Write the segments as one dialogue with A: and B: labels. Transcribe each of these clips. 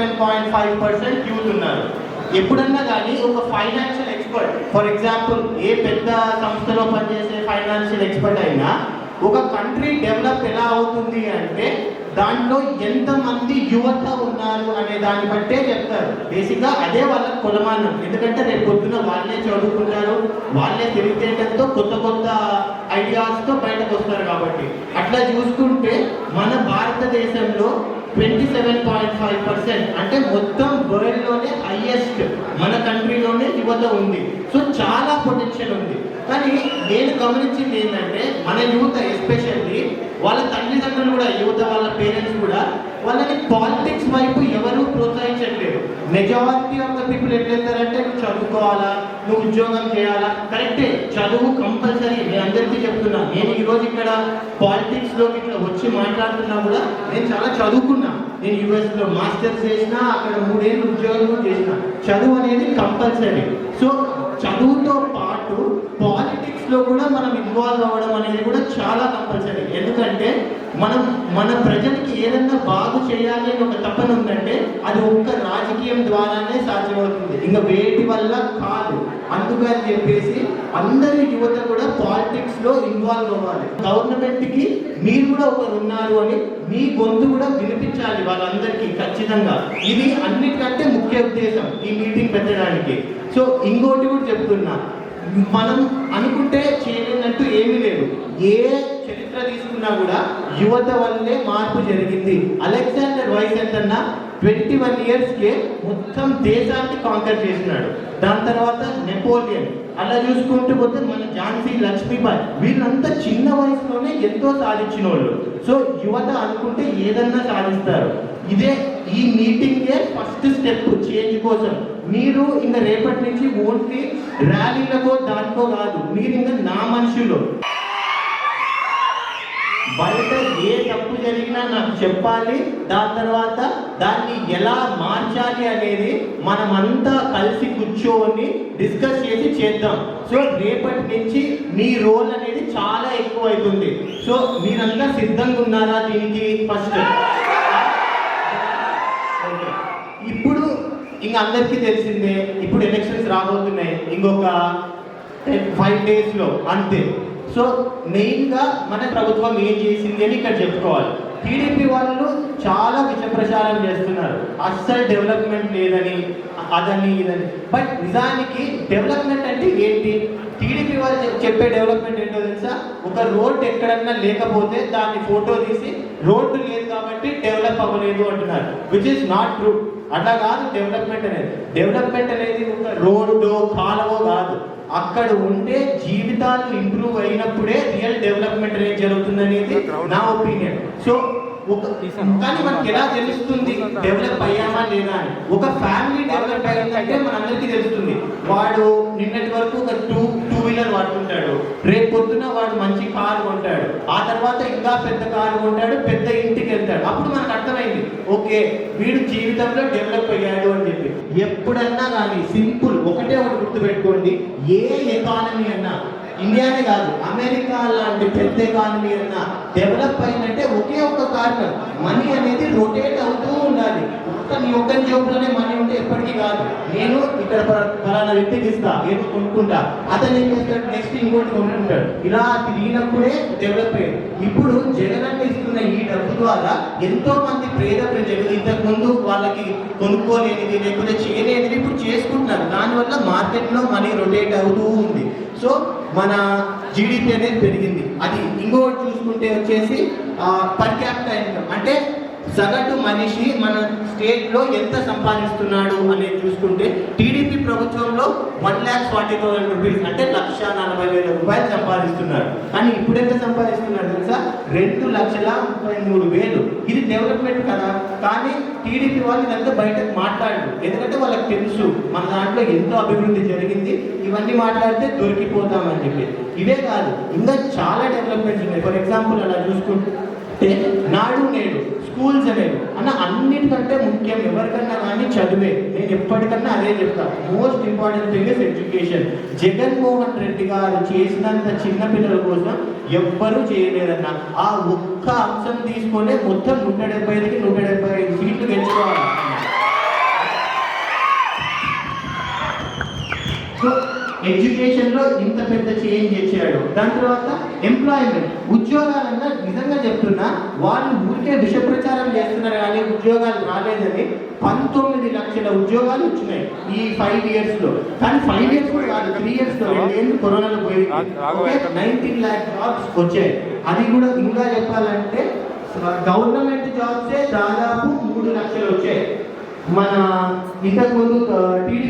A: Seven point five percent youth ఉన్నారు ఎప్పుడన్నా కానీ ఒక ఫైనాన్షియల్ ఎక్స్పర్ట్ ఫర్ ఎగ్జాంపుల్ ఏ పెద్ద సంస్థలో పనిచేసే ఫైనాన్షియల్ ఎక్స్పర్ట్ అయినా ఒక కంట్రీ డెవలప్ ఎలా అవుతుంది అంటే దాంట్లో ఎంతమంది యువత ఉన్నారు అనే దాన్ని బట్టే చెప్తారు. బేసిక్గా అదే వాళ్ళ కులమానం. ఎందుకంటే రేపు పొద్దున వాళ్ళే చదువుకుంటారు వాళ్ళే తెలివితేటంతో కొత్త కొత్త ఐడియాస్తో బయటకు వస్తారు కాబట్టి. అట్లా చూసుకుంటే మన భారతదేశంలో twenty seven point five percent అంటే మొత్తం వరల్డ్లోనే హైయెస్ట్ మన కంట్రీలోనే యువత ఉంది. సో చాలా పొటెన్షియల్ ఉంది. కానీ నేను గమనించింది ఏంటంటే మన యువత ఎస్పెషల్లీ వాళ్ళ తల్లిదండ్రులు కూడా యువత వాళ్ళ పేరెంట్స్ కూడా వాళ్ళని పాలిటిక్స్ వైపు ఎవరు ప్రోత్సహించట్లేదు. మెజారిటీ ఆఫ్ ద పీపుల్ ఎట్లెళ్తారంటే నువ్వు చదువుకోవాలా నువ్వు ఉద్యోగం చేయాలా? కరెక్టే చదువు కంపల్సరీ. నేను అందరికీ చెప్తున్నా నేను ఈరోజు ఇక్కడ పాలిటిక్స్లోకి ఇట్లా వచ్చి మాట్లాడుతున్నా కూడా నేను చాలా చదువుకున్నా. నేను యూఎస్లో మాస్టర్స్ చేసిన అక్కడ మూడేళ్ళు ఉద్యోగం చేసిన. చదువు అనేది కంపల్సరీ. సో చదువుతో లో కూడా మనం ఇన్వాల్వ్ అవ్వడం అనేది కూడా చాలా కంపల్సరీ ఎందుకంటే మనం మన ప్రజలకి ఏదన్నా బాగు చేయాలి అని ఒక తపన ఉందంటే అది ఒక్క రాజకీయం ద్వారానే సాధ్యమవుతుంది. ఇంకా వేటి వల్ల కాదు. అందుకని చెప్పేసి అందరి యువత కూడా పాలిటిక్స్లో ఇన్వాల్వ్ అవ్వాలి. గవర్నమెంట్కి మీరు కూడా ఒకరు ఉన్నారు అని మీ గొంతు కూడా వినిపించాలి వాళ్ళందరికీ ఖచ్చితంగా. ఇది అన్నిటికంటే ముఖ్య ఉద్దేశం ఈ మీటింగ్ పెట్టడానికి. సో ఇంకోటి కూడా చెప్తున్నా. మనం అనుకుంటే చేయలేనట్టు ఏమీ లేదు. ఏ చరిత్ర తీసుకున్నా కూడా యువత వల్లే మార్పు జరిగింది. అలెగ్జాండర్ వైస్ ఎంతన్నా ట్వంటీ వన్ ఇయర్స్కే మొత్తం దేశాన్ని కాంకర్ చేసినాడు. దాని తర్వాత నెపోలియన్. అలా చూసుకుంటూ పోతే మన ఝాన్సీ లక్ష్మీబాయ్ వీళ్ళంతా చిన్న వయసులోనే ఎంతో సాధించిన వాళ్ళు సో యువత అనుకుంటే ఏదన్నా సాధిస్తారు. ఇదే ఈ మీటింగే ఫస్ట్ స్టెప్ చేంజ్ కోసం. మీరు ఇంకా రేపటి నుంచి ఓన్లీ ర్యాలీలకో దాంట్లో కాదు మీరు ఇంకా నా మనుషులు. బయట ఏ తప్పు జరిగినా నాకు చెప్పాలి దాని తర్వాత దాన్ని ఎలా మార్చాలి అనేది మనమంతా కలిసి కూర్చోని డిస్కస్ చేసి చేద్దాం. సో రేపటి నుంచి మీ రోల్ అనేది చాలా ఎక్కువ అవుతుంది సో మీరంతా సిద్ధంగా ఉన్నారా దీనికి ఫస్ట్ ఇప్పుడు ఇంక అందరికీ తెలిసిందే ఇప్పుడు ఎలక్షన్స్ రాబోతున్నాయి ఇంకొక ఫైవ్ డేస్లో అంతే. సో మెయిన్గా మన ప్రభుత్వం ఏం చేసింది అని ఇక్కడ చెప్పుకోవాలి. టీడీపీ వాళ్ళు చాలా విషప్రచారం చేస్తున్నారు. అస్సలు డెవలప్మెంట్ లేదని అదని ఇదని. బట్ నిజానికి డెవలప్మెంట్ అంటే ఏంటి? టీడీపీ వాళ్ళు చెప్పే డెవలప్మెంట్ ఏంటో తెలుసా? ఒక రోడ్ ఎక్కడన్నా లేకపోతే దాన్ని ఫోటో తీసి రోడ్డు లేదు కాబట్టి డెవలప్ అవ్వలేదు అంటున్నారు విచ్ ఇస్ నాట్ ట్రూ అట్లా కాదు డెవలప్మెంట్ అనేది. డెవలప్మెంట్ అనేది ఒక రోడ్డు కాలువ కాదు. అక్కడ ఉండే జీవితాలు ఇంప్రూవ్ అయినప్పుడే రియల్ డెవలప్మెంట్ అనేది జరుగుతుంది అనేది నా ఒపీనియన్ సో ఒక కానీ మనకి ఎలా తెలుస్తుంది? డెవలప్ అయ్యామా లేదా అని. ఒక ఫ్యామిలీ డెవలప్ అయ్యిందంటే మనందరికీ తెలుస్తుంది. వాడు నిన్నటి వరకు ఒక టూ టూ వీలర్ వాడుతుంటాడు రేపు పొద్దున వాడు మంచి కారు కొంటాడు. ఆ తర్వాత ఇంకా పెద్ద కారు కొంటాడు పెద్ద ఇంటికి వెళ్తాడు. అప్పుడు మనకు అర్థమైంది. ఓకే వీడు జీవితంలో డెవలప్ అయ్యాడు అని చెప్పి. ఎప్పుడన్నా కానీ సింపుల్ ఒకటే ఒకటి గుర్తుపెట్టుకోండి. ఏ ఎకానమీ అన్నా ఇండియానే కాదు అమెరికా లాంటి పెద్ద ఎకానమీ అన్నా డెవలప్ అయిందంటే ఒకే ఒక కారణం. మనీ అనేది రొటేట్ అవుతూ ఉండాలి. ఒక్క నీ ఒక్క జోబులోనే మనీ ఉంటే ఎప్పటికీ కాదు. నేను ఇక్కడ ఫలానా వ్యక్తికి ఇస్తా ఏదో కొనుక్కుంటా. అతను ఏం చేస్తాడు? నెక్స్ట్ ఇంకోటి కొనుక్కుంటాడు. ఇలా తిరిగినప్పుడే డెవలప్ అయ్యేది. ఇప్పుడు జగనన్న ఇస్తున్న ఈ డబ్బు ద్వారా ఎంతో మంది పేద ప్రజలు ఇంతకు ముందు వాళ్ళకి కొనుక్కోలేనిది లేకపోతే చేయలేనిది ఇప్పుడు చేసుకుంటున్నారు. దానివల్ల మార్కెట్లో మనీ రొటేట్ అవుతూ ఉంది. సో మన జీడిపి అనేది పెరిగింది. అది ఇంకోటి చూసుకుంటే వచ్చేసి పర్ క్యాపిటల్ ఇన్కమ్ అంటే సగటు మనిషి మన స్టేట్లో ఎంత సంపాదిస్తున్నాడు అనేది చూసుకుంటే టీడీపీ ప్రభుత్వంలో one lakh forty thousand rupees అంటే లక్ష నలభై వేల రూపాయలు సంపాదిస్తున్నారు కానీ ఇప్పుడు ఎంత సంపాదిస్తున్నారు తెలుసా? రెండు లక్షల ముప్పై మూడు వేలు. ఇది డెవలప్మెంట్ కదా. కానీ టీడీపీ వాళ్ళు ఇదంతా బయటకు మాట్లాడరు. ఎందుకంటే వాళ్ళకి తెలుసు మన దాంట్లో ఎంతో అభివృద్ధి జరిగింది. ఇవన్నీ మాట్లాడితే దొరికిపోతామని చెప్పి. ఇవే కాదు ఇంకా చాలా డెవలప్మెంట్స్ ఉన్నాయి. ఫర్ ఎగ్జాంపుల్ అలా చూసుకుంటే నాడు నేడు స్కూల్స్ అనేవి. అన్న అన్నిటికంటే ముఖ్యం ఎవరికన్నా కానీ చదివే. నేను ఎప్పటికన్నా అదే చెప్తా. Most important thing is education Jaganmohan Reddy గారు చేసినంత చిన్న పిల్లల కోసం ఎవ్వరూ చేయలేదన్న ఆ ఒక్క అంశం తీసుకొని మొత్తం నూట డెబ్బై ఐదుకి నూట డెబ్బై ఐదు సీట్లు గెలుచుకోవాలి. సో ఎడ్యుకేషన్లో ఇంత పెద్ద చేంజ్ చేశాడు. దాని తర్వాత ఎంప్లాయ్మెంట్ ఉద్యోగాలన్నా నిజంగా చెప్తున్నా వాళ్ళు ఊరికే విష ప్రచారం చేస్తున్నారు కానీ ఉద్యోగాలు రాలేదని పంతొమ్మిది లక్షల ఉద్యోగాలు వచ్చినాయి ఈ ఫైవ్ ఇయర్స్లో కానీ ఫైవ్ ఇయర్స్ కూడా కాదు త్రీ ఇయర్స్లో రెండేళ్ళు కరోనాలో పోయింది. నైన్టీన్ ల్యాక్ జాబ్స్ వచ్చాయి. అది కూడా ఇంకా చెప్పాలంటే గవర్నమెంట్ జాబ్సే దాదాపు మూడు లక్షలు వచ్చాయి. మన ఇంతకు ముందు టీడీపీ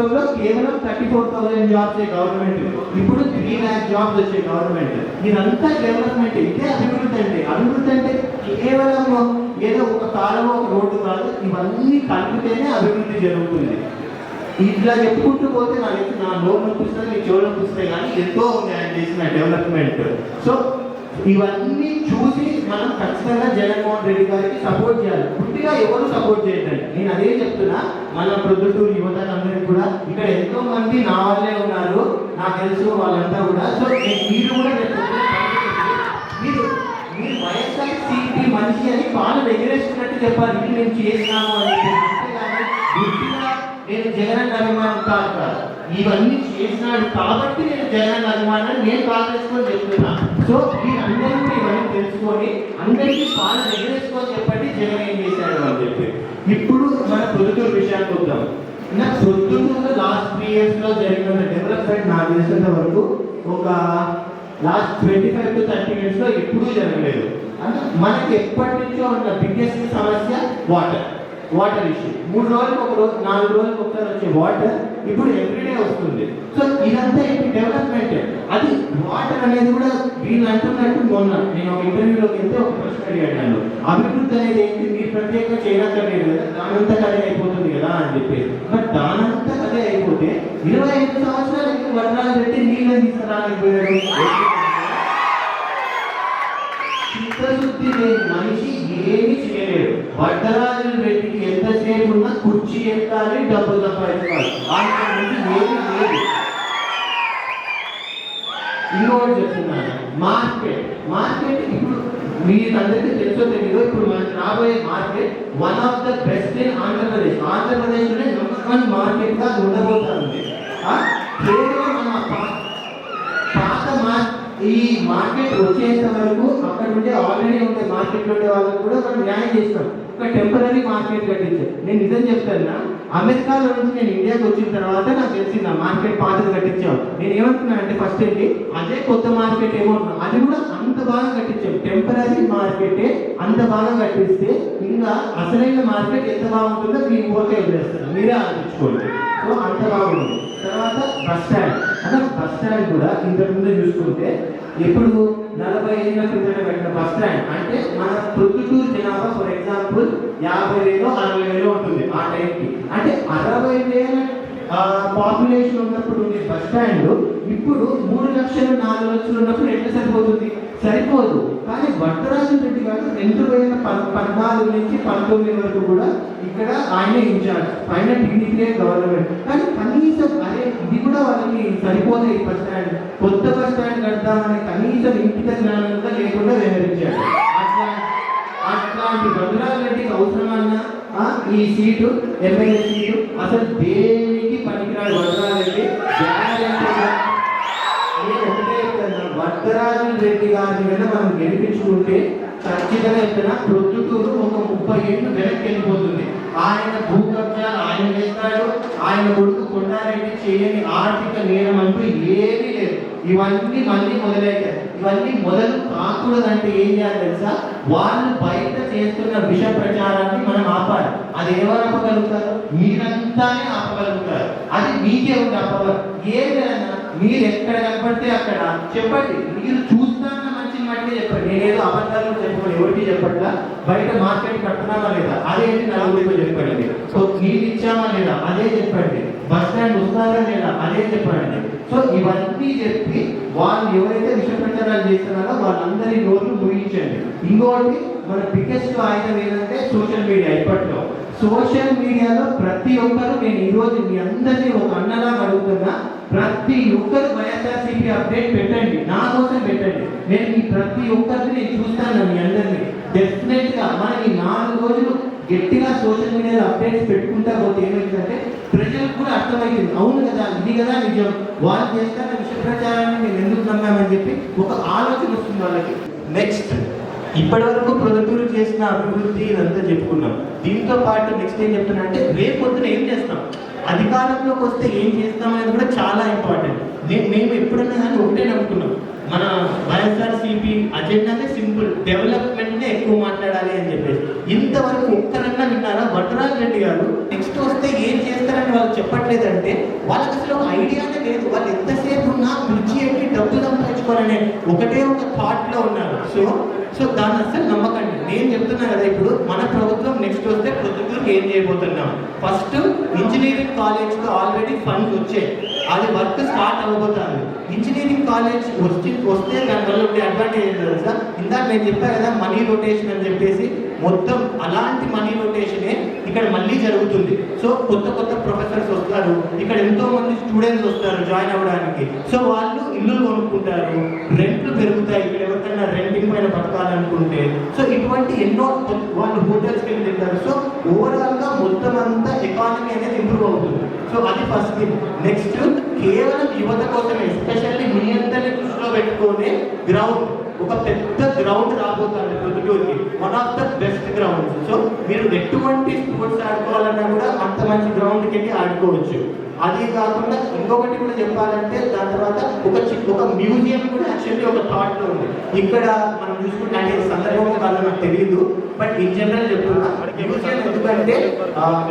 A: ప్రభుత్వంలో కేవలం thirty four thousand jobs government ఇప్పుడు త్రీ ల్యాక్ జాబ్స్ వచ్చే గవర్నమెంట్. ఇదంతా డెవలప్మెంట్ ఇదే అభివృద్ధి అంటే అభివృద్ధి అంటే కేవలం ఏదో ఒక కాలం ఒక రోడ్డు కాదు ఇవన్నీ కలిపితేనే అభివృద్ధి జరుగుతుంది. ఇట్లా చెప్పుకుంటూ పోతే నాకు నా నోరు పుస్తకం నీ చెవుల పుస్తకం కానీ ఎంతో ఉంది ఆయన చేసిన డెవలప్మెంట్. సో ఇవన్నీ చూసి మనం ఖచ్చితంగా జగన్మోహన్ రెడ్డి గారికి సపోర్ట్ చేయాలి పుట్టిగా ఎవరు సపోర్ట్ చేయట్లేదు నేను అదే చెప్తున్నా మన ప్రొద్దుటూరు యువతలందరికీ కూడా ఇక్కడ ఎంతో మంది నా వాళ్ళే ఉన్నారు నాకు తెలుసు వాళ్ళంతా కూడా సో మీరు కూడా మీరు మీరు వైఎస్ఆర్ సిపి మనిషి అని పాలు ఎగిరేసుకున్నట్టు చెప్పాలి ఇది నేను చేసినాము అని చెప్పి. నేను జగన్ అభిమానం కాదు. ఇవన్నీ చేసినాడు కాబట్టి నేను జగన్ అభిమానాన్ని నేను కాల్ చెప్తున్నా. సో మీరందరూ ఇవన్నీ తెలుసుకొని అందరికీ పాలు ఎగరేసుకొని చెప్పండి జగన్ ఏం చేశాడు అని చెప్పి. ఇప్పుడు మన పొద్దుటూరు విషయానికి వద్దాం. నా ప్రొద్దుటూరు లాస్ట్ త్రీ ఇయర్స్లో జరిగిన డెవలప్మెంట్ నాకు తెలిసినంత వరకు ఒక last twenty five to thirty మినిట్స్లో ఎప్పుడూ జరగలేదు. అంటే మనకి ఎప్పటి నుంచో ఉన్న బిగ్గెస్ట్ సమస్య వాటర్ వాటర్ ఇష్యూ మూడు రోజులకు ఒక రోజు నాలుగు రోజులకు ఒకసారి వచ్చే వాటర్ ఇప్పుడు ఎవ్రీడే వస్తుంది. సో ఇదంతా ఇప్పుడు డెవలప్మెంట్ అది వాటర్ అనేది కూడా వీళ్ళు అంటున్నట్టు మొన్న నేను ఒక ఇంటర్వ్యూలోకి వెళ్తే ఒక ప్రశ్న అడిగాను అభివృద్ధి అనేది ఏంటి? మీరు ప్రత్యేకంగా చేయనక్కర్లేదు కదా దానంతా అదే అయిపోతుంది కదా అని చెప్పేసి. బట్ దానంతా అదే అయిపోతే ఇరవై ఐదు సంవత్సరాలకి వర్ణాలు పెట్టి నీళ్ళు తీసుకురాలేకపోయారు చిత్తశుద్ధి లేని మనిషి ఏమి చేయలేడు. వడ్డరా కుర్చీ ఎక్కాలి డబ్బులు సంపాదించాలి. అంత ముందు ఏది లేదు. ఇంకోటి చెప్తున్నాను. మార్కెట్. మార్కెట్ ఇప్పుడు మీరందరికీ తెలుసో తెలియదు ఇప్పుడు మనకి రాబోయే market one of the best in Andhra Pradesh. ఆంధ్రప్రదేశ్లోనే నెంబర్ వన్ మార్కెట్గా ఉండబోతుంది. కేవలం మన పాత మార్ ఈ మార్కెట్ వచ్చేంత వరకు అక్కడ ఉండే ఆల్రెడీ ఉండే మార్కెట్ ఉండే వాళ్ళకి కూడా మనం న్యాయం చేస్తాం. ఒక టెంపరీ మార్కెట్ కట్టించాం. నేను నిజం చెప్తాను అమెరికాలో నుంచి నేను ఇండియాకి వచ్చిన తర్వాత నాకు తెలిసింది ఆ మార్కెట్ పాతది కట్టించాం నేను ఏమంటున్నా అంటే ఫస్ట్ ఏంటి అదే కొత్త మార్కెట్ ఏమో అది కూడా అంత బాగా కట్టించాం టెంపరీ మార్కెటే అంత బాగా కట్టిస్తే ఇంకా అసలైన మార్కెట్ ఎంత బాగుంటుందో మీరు ఊరికే వదిలేస్తారు మీరే ఆలోచించుకోండి. సో అంత బాగుంది. తర్వాత బస్ స్టాండ్. అంటే బస్ స్టాండ్ కూడా ఇంతకుముందు చూసుకుంటే ఎప్పుడు నలభై ఐదు క్రితం పెట్టిన బస్ స్టాండ్. అంటే మన ప్రొద్దుటూరు జనాభా ఫర్ ఎగ్జాంపుల్ యాభై వేలు అరవై వేలు ఉంటుంది ఆ టైంకి. అంటే అరవై వేల పాపులేషన్ ఉన్నప్పుడు ఉండే బస్ స్టాండ్ ఇప్పుడు మూడు లక్షలు నాలుగు లక్షలు ఉన్నప్పుడు ఎట్లా సరిపోతుంది? సరిపోదు. కానీ భద్రరాజు రెడ్డి గారు రెండు వేల పద్నాలుగు నుంచి పంతొమ్మిది వరకు కూడా ఇక్కడ ఆయన ఇన్ఛార్జ్. పైన డిగ్రీ గవర్నమెంట్. కానీ కనీసం అదే ఇది కూడా వాళ్ళకి సరిపోతే ఈ బస్ స్టాండ్. కొత్త బస్ స్టాండ్ కడతామని కనీసం ఇంటిక జ్ఞానం కూడా లేకుండా వ్యవహరించాడు అట్లా అట్లాంటి భద్రాజు రెడ్డికి అవసరమన్నా ఈ సీటు ఎమ్మెల్యే సీటు అసలు దేనికి పనికిరాడు భద్రాజు రెడ్డి? నేను ఒకటే వరదరాజు రెడ్డి గారిని కన్నా మనం గెలిపించుకుంటే ఖచ్చితంగా చెప్తున్నా ప్రొద్దుటూరు ఒక ముప్పై ఏళ్ళు వెనక్కి వెళ్ళిపోతుంది. ఆయన భూకబ్జాలు ఆయన చేస్తాడు ఆయన కొడుకు కొండారెడ్డి చేయని ఆర్థిక నేరం అంటూ ఏమీ లేదు. ఇవన్నీ మళ్ళీ మొదలయ్యాయి. ఇవన్నీ మొదలు కాకూడదంటే ఏం చేయాలి తెలుసా? వాళ్ళు బయట చేస్తున్న విష ప్రచారాన్ని మనం ఆపాలి. అది ఎవరు ఆపగలుగుతారు? మీరంతానే ఆపగలుగుతారు. అది మీకే ఉంది ఆపగలరు ఏదైనా మీరు ఎక్కడ కనపడితే అక్కడ చెప్పండి. మీరు చూస్తాన్న ఎవరికి మాటే చెప్పండి? నేనేదో అబద్ధాలు చెప్పండి ఎవరికి చెప్పట్లా? బయట మార్కెట్ కట్టున్నామా లేదా? అదేంటి నలుగురితో చెప్పండి సో నీళ్ళు ఇచ్చామా లేదా? అదే చెప్పండి. బస్ స్టాండ్ వస్తారా లేదా? అదే చెప్పండి సో ఇవన్నీ చెప్పి వాళ్ళు ఎవరైతే విషప్రచారాలు చేస్తున్నారో వాళ్ళందరి రోజులు ముగించండి ఇంకోటి మన బిగ్గెస్ట్ ఆయుధం ఏంటంటే సోషల్ మీడియా ఇప్పట్లో. సోషల్ మీడియాలో ప్రతి ఒక్కరు నేను ఈరోజు మీ అందరినీ ఒక అన్నలా అడుగుతున్నా ప్రతి ఒక్కరు వైఎస్ఆర్సీపీ అప్డేట్ పెట్టండి నా కోసం పెట్టండి. నేను మీ ప్రతి ఒక్కరిని నేను చూస్తాను మీ అందరినీ. డెఫినెట్గా మన ఈ నాలుగు రోజులు గట్టిగా సోషల్ మీడియాలో అప్డేట్స్ పెట్టుకుంటా పోతే ఏమైందంటే ప్రజలకు కూడా అర్థమైంది అవును కదా ఇది కదా నిజం. వాళ్ళు చేస్తున్న విష ప్రచారాన్ని మేము ఎందుకు నమ్మామని చెప్పి ఒక ఆలోచన వస్తుంది వాళ్ళకి. నెక్స్ట్ ఇప్పటి వరకు ప్రొద్దుటూరు చేసిన అభివృద్ధి ఇదంతా చెప్పుకున్నాం. దీంతో పాటు నెక్స్ట్ ఏం చెప్తున్నా అంటే రేపు పొద్దున ఏం చేస్తాం? అధికారంలోకి వస్తే ఏం చేస్తాం అనేది కూడా చాలా ఇంపార్టెంట్ నేను మేము ఎప్పుడన్నా కానీ ఒకటే నమ్ముకున్నాం. మన వైఎస్ఆర్సీపీ అజెండానే సింపుల్. డెవలప్మెంట్ ఎక్కువ మాట్లాడాలి అని చెప్పేసి. ఇంతవరకు ఒక్కరన్నా విన్నారా? వటరాజ్ రెడ్డి గారు నెక్స్ట్ వస్తే ఏం చేస్తారని వాళ్ళు చెప్పట్లేదంటే వాళ్ళకి అసలు ఒక ఐడియానే లేదు. వాళ్ళు ఎంతసేపు ఉన్నా మిర్చి ఎక్కి డబ్బులు సంపాదించుకోవాలనే ఒకటే ఒక థాట్లో ఉన్నారు. సో సో దాన్ని అసలు నమ్మకండి. నేను చెప్తున్నా కదా ఇప్పుడు మన ప్రభుత్వం నెక్స్ట్ వస్తే ప్రొద్దుటూరుకి ఏం చేయబోతున్నాం? First engineering college all funds వచ్చాయి అది వర్క్ స్టార్ట్ అవ్వబోతుంది. ఇంజనీరింగ్ కాలేజ్ వచ్చి వస్తే దానివల్ల ఉండే అడ్వాంటేజ్ ఏంటో తెలుసా? ఇందాక నేను చెప్పాను కదా మనీ రొటేషన్ అని చెప్పేసి మొత్తం అలాంటి మనీ రొటేషనే ఇక్కడ మళ్ళీ జరుగుతుంది. సో కొత్త కొత్త ప్రొఫెసర్స్ వస్తారు. ఇక్కడ ఎంతో మంది స్టూడెంట్స్ వస్తారు జాయిన్ అవ్వడానికి. సో వాళ్ళు ఇల్లు కొనుక్కుంటారు. రెంట్లు పెరుగుతాయి. ఇక్కడ ఎవరికైనా రెంటింగ్ పైన బతకాలనుకుంటే. సో ఇటువంటి ఎన్నో వాళ్ళు హోటల్స్కి వెళ్ళి తింటారు. సో ఓవరాల్గా మొత్తం అంతా ఎకానమీ అనేది ఇంప్రూవ్ అవుతుంది. సో అది ఫస్ట్ థింగ్ నెక్స్ట్ కేవలం యువత కోసమే ఎస్పెషల్లీ మీ అందరిని దృష్టిలో పెట్టుకొని గ్రౌండ్ ఒక పెద్ద గ్రౌండ్ రాబోతుంది ప్రొద్దుటూరుకి. One of the best ground so మీరు ఎటువంటి స్పోర్ట్స్ ఆడుకోవాలన్నా కూడా అంత మంచి గ్రౌండ్కి వెళ్ళి ఆడుకోవచ్చు. అదే కాకుండా ఇంకొకటి కూడా చెప్పాలంటే దాని తర్వాత ఒక చి- ఒక మ్యూజియం కూడా యాక్చువల్లీ ఒక థాట్లో ఉంది. ఇక్కడ మనం చూసుకుంటే అంటే సందర్భంగా కాదు నాకు తెలియదు బట్ ఇన్ జనరల్ చెప్తున్నా మ్యూజియం ఎందుకంటే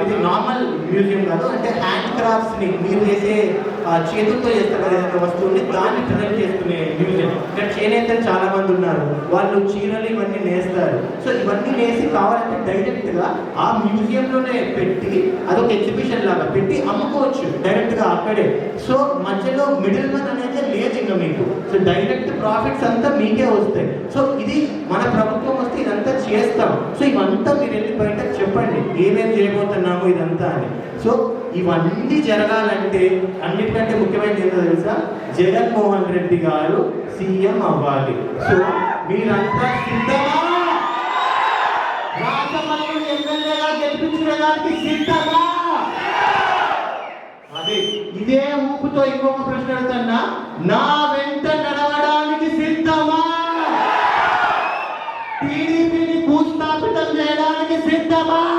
A: ఇది నార్మల్ మ్యూజియం కాదు. అంటే హ్యాండ్ క్రాఫ్ట్స్ని మీరు చేసే ఆ, చేతులతో చేస్తారు కదా ఏదైనా వస్తువుని దాన్ని ప్రజెంట్ చేసుకునే మ్యూజియం ఇక్కడ చేనేతలు చాలా మంది ఉన్నారు. వాళ్ళు చీరలు ఇవన్నీ నేస్తారు. సో ఇవన్నీ నేసి కావాలంటే డైరెక్ట్గా ఆ మ్యూజియంలోనే పెట్టి అదొక ఎగ్జిబిషన్ లాగా పెట్టి అమ్ముకోవచ్చు డైరెక్ట్గా అక్కడే. సో మధ్యలో మిడిల్ మన్ అనేది లేదు ఇంకా మీకు. సో డైరెక్ట్ ప్రాఫిట్స్ అంతా మీకే వస్తాయి. సో ఇది మన ప్రభుత్వం వస్తే ఇదంతా చేస్తాం. సో ఇవంతా మీరు వెళ్ళి బయట చెప్పండి. ఏమేమి చేయబోతున్నాము ఇదంతా అని. సో ఇవన్నీ జరగాలంటే అన్నిటికంటే ముఖ్యమైనది ఏంటో తెలుసా? జగన్మోహన్ రెడ్డి గారు సీఎం అవ్వాలి. సో మీరంతా సిద్ధమా? రాజమల్లు ఎమ్మెల్యేగా గెలిపించడానికి సిద్ధమా? అదే ఇదే ఊపుతో ఇంకొక ప్రశ్న అడుగుతున్నా. నా వెంట నడవడానికి సిద్ధమా? టీడీపీని భూస్థాపితం చేయడానికి సిద్ధమా?